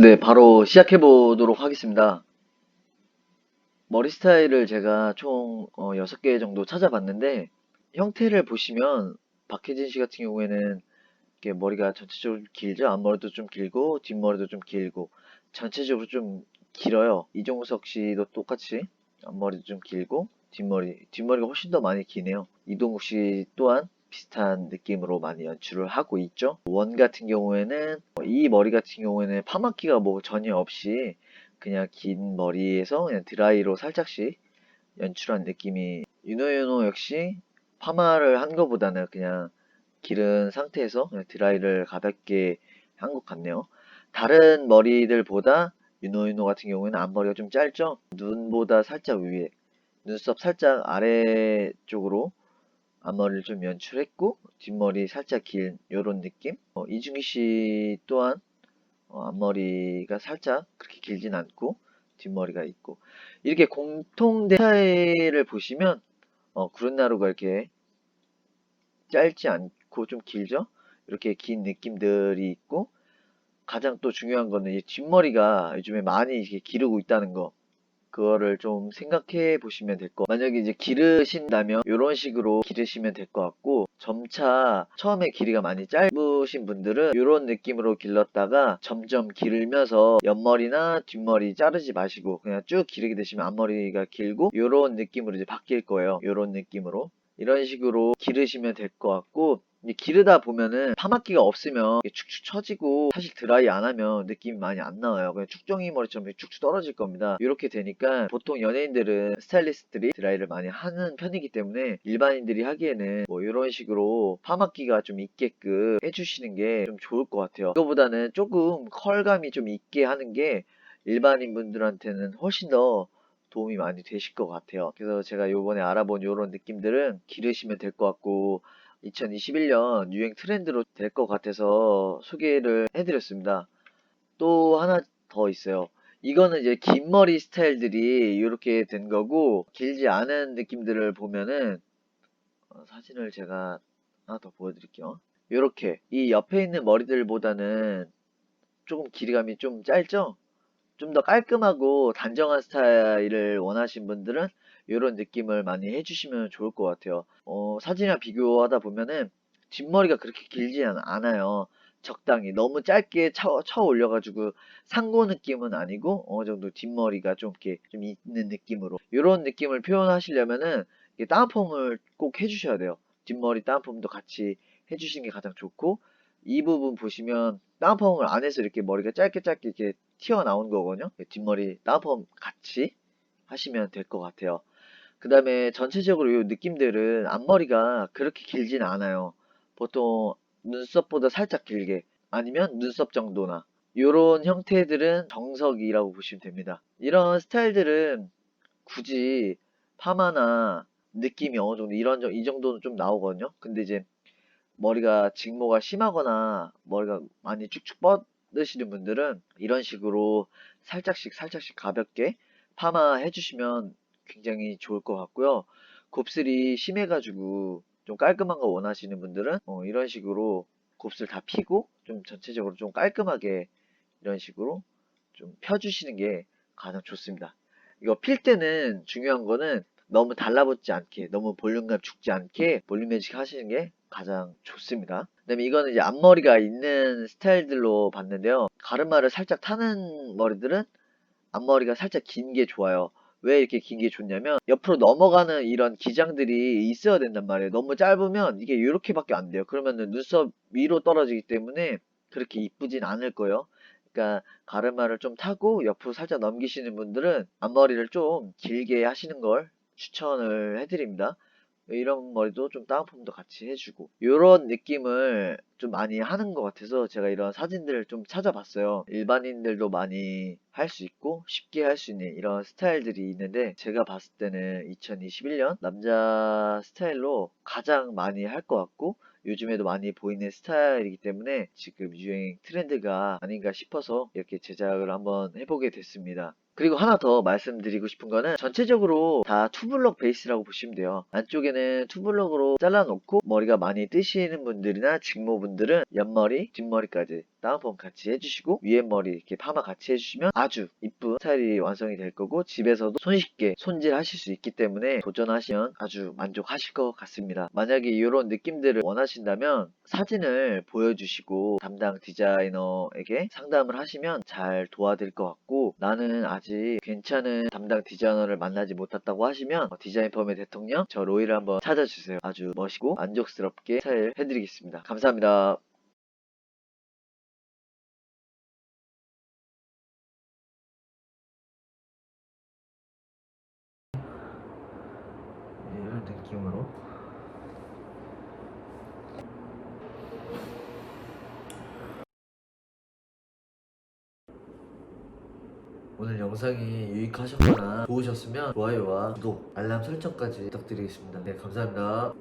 네, 바로 시작해 보도록 하겠습니다. 머리 스타일을 제가 총 어, 6개 정도 찾아봤는데 형태를 보시면 박혜진 씨 같은 경우에는 이렇게 머리가 전체적으로 길죠. 앞머리도 좀 길고 뒷머리도 좀 길고 전체적으로 좀 길어요. 이종석 씨도 똑같이 앞머리도 좀 길고 뒷머리 뒷머리가 훨씬 더 많이 기네요. 이동국 씨 또한 비슷한 느낌으로 많이 연출을 하고 있죠. 원 같은 경우에는 이 머리 같은 경우에는 파마기가 뭐 전혀 없이 그냥 긴 머리에서 그냥 드라이로 살짝씩 연출한 느낌이 윤호윤호 역시 파마를 한 것보다는 그냥 기른 상태에서 그냥 드라이를 가볍게 한 것 같네요. 다른 머리들보다 윤호윤호 같은 경우에는 앞머리가 좀 짧죠? 눈보다 살짝 위에, 눈썹 살짝 아래쪽으로 앞머리를 좀 연출했고 뒷머리 살짝 긴 요런 느낌? 어, 이중기 씨 또한 어, 앞머리가 살짝 그렇게 길진 않고 뒷머리가 있고 이렇게 공통 스타일을 보시면 어, 구렛나루가 이렇게 짧지 않고 좀 길죠? 이렇게 긴 느낌들이 있고 가장 또 중요한 거는 이 뒷머리가 요즘에 많이 이렇게 기르고 있다는 거 그거를 좀 생각해 보시면 될 거. 만약에 이제 기르신다면 이런 식으로 기르시면 될 것 같고 점차 처음에 길이가 많이 짧으신 분들은 이런 느낌으로 길렀다가 점점 기르면서 옆머리나 뒷머리 자르지 마시고 그냥 쭉 기르게 되시면 앞머리가 길고 이런 느낌으로 이제 바뀔 거예요. 이런 느낌으로. 이런 식으로 기르시면 될 것 같고 기르다 보면은 파마기가 없으면 축축 처지고 사실 드라이 안 하면 느낌이 많이 안 나와요. 그냥 축정이 머리처럼 축축 떨어질 겁니다. 이렇게 되니까 보통 연예인들은 스타일리스트들이 드라이를 많이 하는 편이기 때문에 일반인들이 하기에는 뭐 이런 식으로 파마기가 좀 있게끔 해주시는 게 좀 좋을 것 같아요. 이거보다는 조금 컬감이 좀 있게 하는 게 일반인 분들한테는 훨씬 더 도움이 많이 되실 것 같아요. 그래서 제가 요번에 알아본 요런 느낌들은 기르시면 될 것 같고 2021년 유행 트렌드로 될 것 같아서 소개를 해드렸습니다. 또 하나 더 있어요. 이거는 이제 긴 머리 스타일들이 이렇게 된 거고 길지 않은 느낌들을 보면은 어, 사진을 제가 하나 더 보여드릴게요. 이렇게 이 옆에 있는 머리들보다는 조금 길이감이 좀 짧죠? 좀 더 깔끔하고 단정한 스타일을 원하신 분들은 이런 느낌을 많이 해주시면 좋을 것 같아요. 어, 사진이랑 비교하다 보면은 뒷머리가 그렇게 길지 않- 않아요. 적당히 너무 짧게 쳐, 쳐 올려가지고 상고 느낌은 아니고 어느 정도 뒷머리가 좀 이렇게 좀 있는 느낌으로 이런 느낌을 표현하시려면은 다운펌을 꼭 해주셔야 돼요. 뒷머리 다운펌도 같이 해주시는 게 가장 좋고 이 부분 보시면 다운펌을 안 해서 이렇게 머리가 짧게 짧게 이렇게 튀어나온 거거든요. 뒷머리 다운펌 같이 하시면 될 것 같아요. 그 다음에 전체적으로 이 느낌들은 앞머리가 그렇게 길진 않아요. 보통 눈썹보다 살짝 길게 아니면 눈썹 정도나 이런 형태들은 정석이라고 보시면 됩니다. 이런 스타일들은 굳이 파마나 느낌이 어느 정도 이런 정- 이 정도는 좀 나오거든요. 근데 이제 머리가 직모가 심하거나 머리가 많이 쭉쭉 뻗으시는 분들은 이런 식으로 살짝씩 살짝씩 가볍게 파마 해주시면 굉장히 좋을 것 같고요. 곱슬이 심해가지고 좀 깔끔한 거 원하시는 분들은 어, 이런 식으로 곱슬 다 피고 좀 전체적으로 좀 깔끔하게 이런 식으로 좀 펴주시는 게 가장 좋습니다. 이거 필 때는 중요한 거는 너무 달라붙지 않게, 너무 볼륨감 죽지 않게 볼륨 매직 하시는 게 가장 좋습니다. 그다음에 이거는 이제 앞머리가 있는 스타일들로 봤는데요. 가르마를 살짝 타는 머리들은 앞머리가 살짝 긴 게 좋아요. 왜 이렇게 긴 게 좋냐면 옆으로 넘어가는 이런 기장들이 있어야 된단 말이에요. 너무 짧으면 이게 이렇게밖에 안 돼요. 그러면은 눈썹 위로 떨어지기 때문에 그렇게 이쁘진 않을 거예요. 그러니까 가르마를 좀 타고 옆으로 살짝 넘기시는 분들은 앞머리를 좀 길게 하시는 걸 추천을 해드립니다. 이런 머리도 좀 다운펌도 같이 해주고 이런 느낌을 좀 많이 하는 것 같아서 제가 이런 사진들을 좀 찾아봤어요. 일반인들도 많이 할 수 있고 쉽게 할 수 있는 이런 스타일들이 있는데 제가 봤을 때는 2021년 남자 스타일로 가장 많이 할 것 같고 요즘에도 많이 보이는 스타일이기 때문에 지금 유행 트렌드가 아닌가 싶어서 이렇게 제작을 한번 해보게 됐습니다. 그리고 하나 더 말씀드리고 싶은 거는 전체적으로 다 투블럭 베이스라고 보시면 돼요. 안쪽에는 투블럭으로 잘라놓고 머리가 많이 뜨시는 분들이나 직모분들은 옆머리, 뒷머리까지 다운펌 같이 해주시고 위에 머리 이렇게 파마 같이 해주시면 아주 이쁜 스타일이 완성이 될 거고 집에서도 손쉽게 손질하실 수 있기 때문에 도전하시면 아주 만족하실 것 같습니다. 만약에 이런 느낌들을 원하신다면 사진을 보여주시고 담당 디자이너에게 상담을 하시면 잘 도와드릴 것 같고 나는 아직 괜찮은 담당 디자이너를 만나지 못했다고 하시면 어, 디자인 펌의 대통령 저 로이를 한번 찾아주세요. 아주 멋있고 만족스럽게 스타일 해드리겠습니다. 감사합니다. 느낌으로 오늘 영상이 유익하셨거나 좋으셨으면 좋아요와 구독, 알람 설정까지 부탁드리겠습니다. 네, 감사합니다.